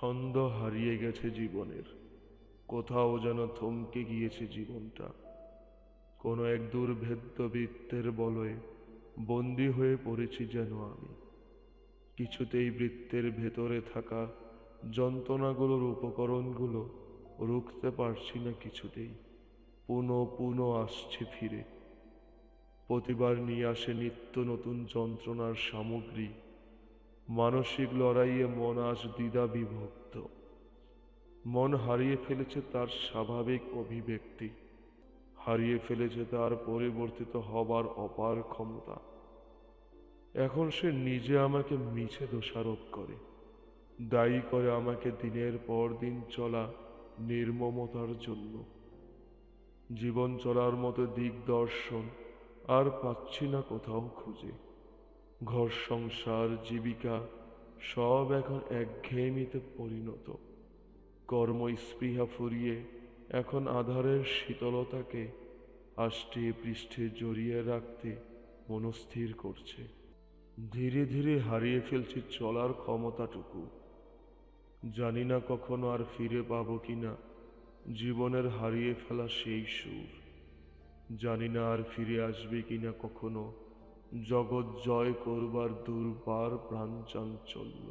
ছন্দ হারিয়ে গেছে জীবনের। কোথাও যেন থমকে গিয়েছে জীবনটা। কোনো এক দুর্ভেদ্য বৃত্তের বলয়ে বন্দি হয়ে পড়েছি যেন আমি। কিছুতেই বৃত্তের ভেতরে থাকা যন্ত্রণাগুলোর উপকরণগুলো রুখতে পারছি না কিছুতেই। পুনঃ পুনঃ আসছে ফিরে। প্রতিবার নিয়ে আসে নিত্য নতুন যন্ত্রণার সামগ্রী। মানসিক লড়াইয়ে মন আজ দ্বিধা বিভক্ত মন হারিয়ে ফেলেছে তার স্বাভাবিক অভিব্যক্তি। হারিয়ে ফেলেছে তার পরিবর্তিত হবার অপার ক্ষমতা। এখন সে নিজে আমাকে মিছে দোষারোপ করে। দায়ী করে আমাকে দিনের পর দিন চলা নির্মমতার জন্য। জীবন চলার মতো দিগদর্শন আর পাচ্ছি না কোথাও খুঁজে। ঘর সংসার, জীবিকা, সব এখন একঘেয়েমিতে পরিণত। কর্ম স্পৃহা ফুরিয়ে এখন আধারের শীতলতাকে আষ্টে পৃষ্ঠে জড়িয়ে রাখতে মনস্থির করছে। ধীরে ধীরে হারিয়ে ফেলছি চলার ক্ষমতাটুকু। জানি না কখনো আর ফিরে পাবো কিনা, জীবনের হারিয়ে ফেলা সেই সুর। জানি না আর ফিরে আসবে কিনা কখনো জগৎ জয় করবার দুর্বার প্রাণ চাঞ্চল্য